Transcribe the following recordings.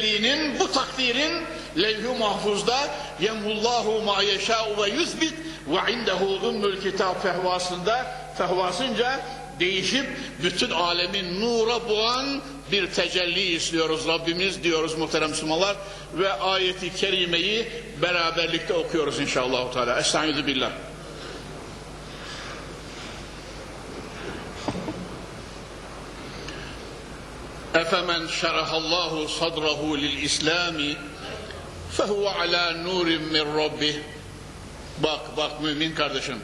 tecellinin, bu takdirin levh-i mahfuzda yemhullahu ma yeşâ'u ve yüzbit ve indehu ümmül kitap fehvasında fehvasınca değişip bütün alemin nura boğan bir tecelli istiyoruz Rabbimiz diyoruz muhterem Müslümanlar ve ayeti kerimeyi beraberlikte okuyoruz inşallah. Estaizu billah. Efemen şerahallahu sadrahu lil İslami fehuve ala nurin min rabbih. Bak bak mümin kardeşim.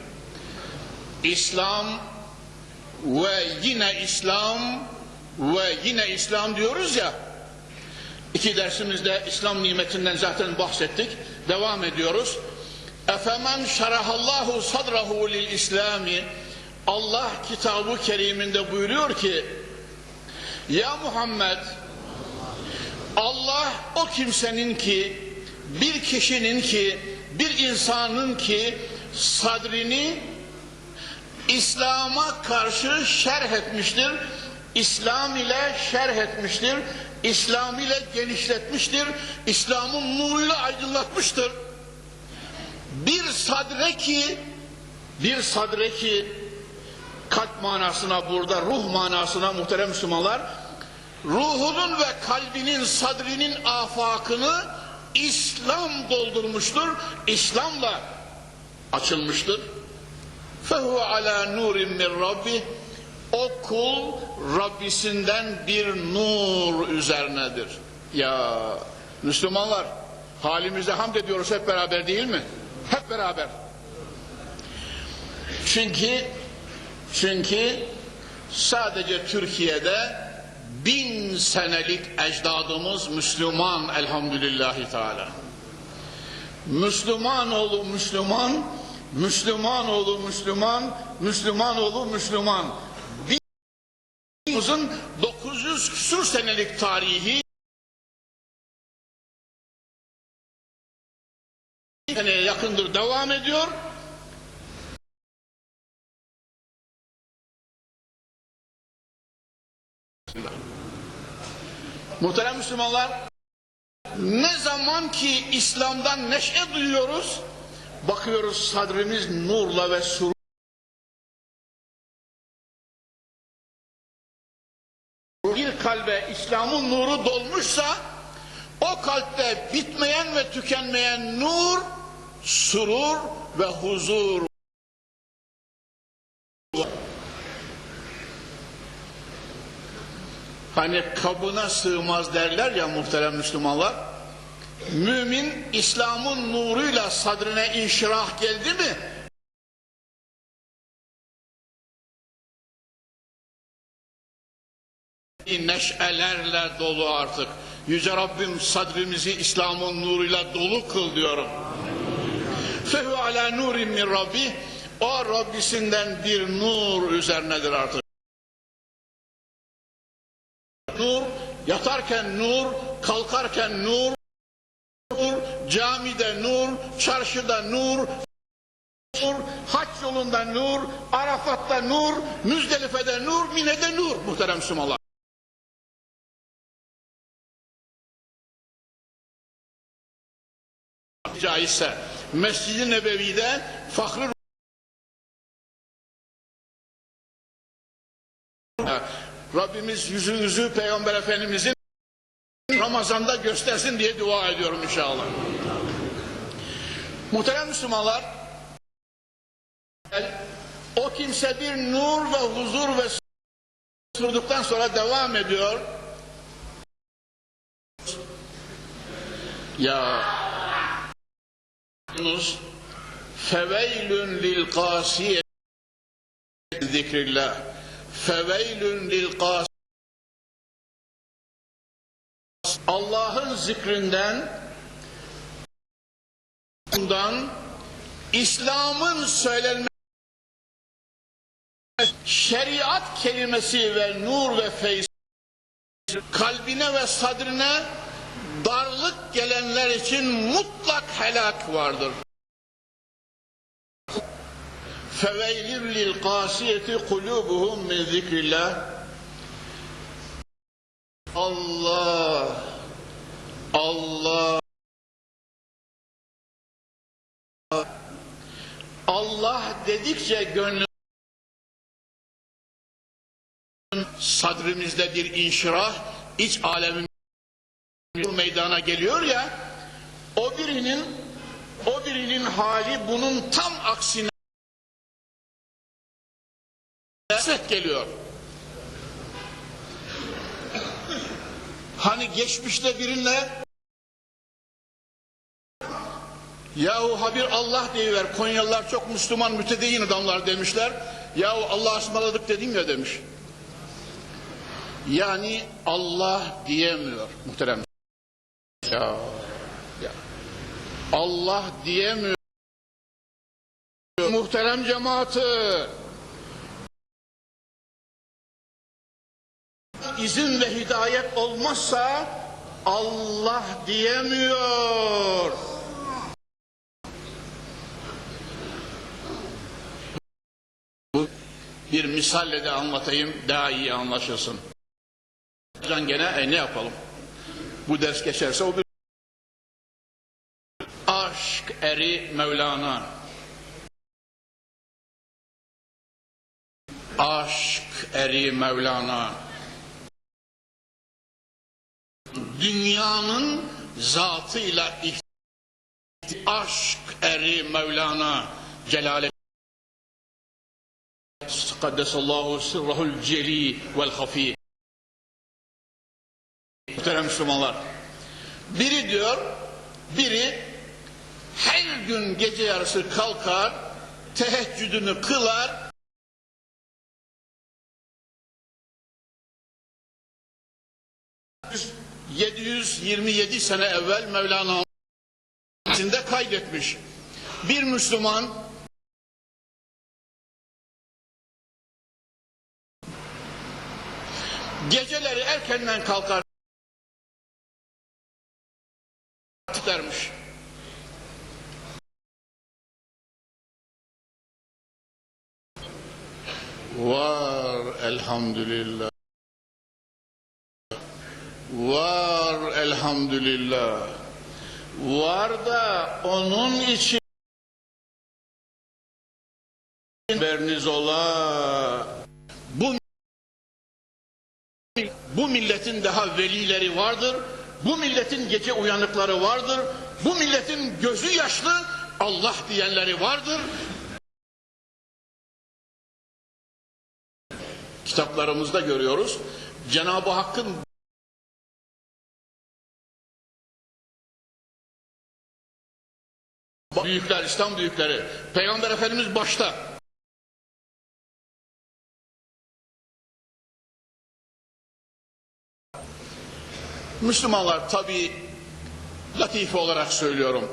İslam ve yine İslam ve yine İslam diyoruz ya. İki dersimizde İslam nimetinden zaten bahsettik. Devam ediyoruz. Efemen şerahallahu sadrahu lil İslami Allah kitabı keriminde buyuruyor ki ya Muhammed Allah o kimsenin ki bir kişinin ki bir insanın ki sadrini İslam'a karşı şerh etmiştir. İslam ile şerh etmiştir. İslam ile genişletmiştir. İslam'ın nuruyla aydınlatmıştır. Bir sadre ki bir sadre ki kalp manasına burada ruh manasına muhterem Müslümanlar ruhunun ve kalbinin sadrinin afakını İslam doldurmuştur. İslam'la açılmıştır. Fehu ala nurin min rabbi o kul Rabbisinden bir nur üzerinedir. Ya Müslümanlar halimize hamd ediyoruz hep beraber değil mi? Hep beraber. Çünkü çünkü sadece Türkiye'de bin senelik ecdadımız Müslüman elhamdülillahi teala. Müslüman oğlu Müslüman, Müslüman oğlu Müslüman, Müslüman oğlu Müslüman. Bizimizin 900 küsur senelik tarihi seneye yakındır devam ediyor. Muhterem Müslümanlar, ne zaman ki İslam'dan neşe duyuyoruz, bakıyoruz sadrimiz nurla ve surur. Bir kalbe İslam'ın nuru dolmuşsa, o kalpte bitmeyen ve tükenmeyen nur, surur ve huzur Hani kabına sığmaz derler ya muhterem Müslümanlar. Mümin İslam'ın nuruyla sadrine inşirah geldi mi? Neşelerle dolu artık. Yüce Rabbim sadrimizi İslam'ın nuruyla dolu kıl diyorum. Fehu ala nurin min Rabbi. O Rabbisinden bir nur üzerinedir artık. Nur, yatarken nur, kalkarken nur, camide nur, çarşıda nur, nur, haç yolunda nur, Arafat'ta nur, Müzdelife'de nur, Mine'de nur muhterem Müslümanlar. Caizse Mescid-i Nebevi'de Fahri Rabbimiz yüzünüzü Peygamber Efendimizin Ramazan'da göstersin diye dua ediyorum inşallah. Muhterem Müslümanlar, o kimse bir nur ve huzur ve surduktan sonra devam ediyor. Ya feveylün lil kasiye zikrillah feveylün lil kas Allah'ın zikrinden bundan İslam'ın söylenmesi şeriat kelimesi ve nur ve feyz kalbine ve sadrine darlık gelenler için mutlak helak vardır. فَوَيْلٍ لِلْقَاسِيَةِ قُلُوبُهُمْ مِنْ ذِكْرِ اللّٰهِ Allah, Allah, Allah dedikçe gönlüm sadrimizde bir inşirah, iç alemimiz meydana geliyor ya, o birinin, o birinin hali bunun tam aksine set geliyor. Hani geçmişte birine Yahu habir Allah deyiver. Konyalılar çok Müslüman mütedeyyin adamlar demişler. Yahu Allah ısmarladık dedin ya demiş. Yani Allah diyemiyor muhterem. Ya, ya. Allah diyemiyor. Muhterem cemaati. İzin ve hidayet olmazsa Allah diyemiyor. Bu bir misalle de anlatayım daha iyi anlaşılsın. Can gene e, ne yapalım? Bu ders geçerse o bir aşk eri Mevlana. Aşk eri Mevlana. Dünyanın zatıyla aşk eri Mevlana Celaleddin Kaddesallahu sırrahul celi vel hafi. Muhterem Müslümanlar. Biri diyor, biri her gün gece yarısı kalkar, teheccüdünü kılar, ...727 sene evvel Mevlana içinde kaydetmiş. Bir Müslüman geceleri erkenden kalkar dermiş. Var elhamdülillah. Var elhamdülillah. Var da onun için berniz ola. Bu bu milletin daha velileri vardır. Bu milletin gece uyanıkları vardır. Bu milletin gözü yaşlı Allah diyenleri vardır. Kitaplarımızda görüyoruz. Cenab-ı Hakk'ın büyükler, İslam büyükleri, Peygamber Efendimiz başta Müslümanlar tabi latife olarak söylüyorum.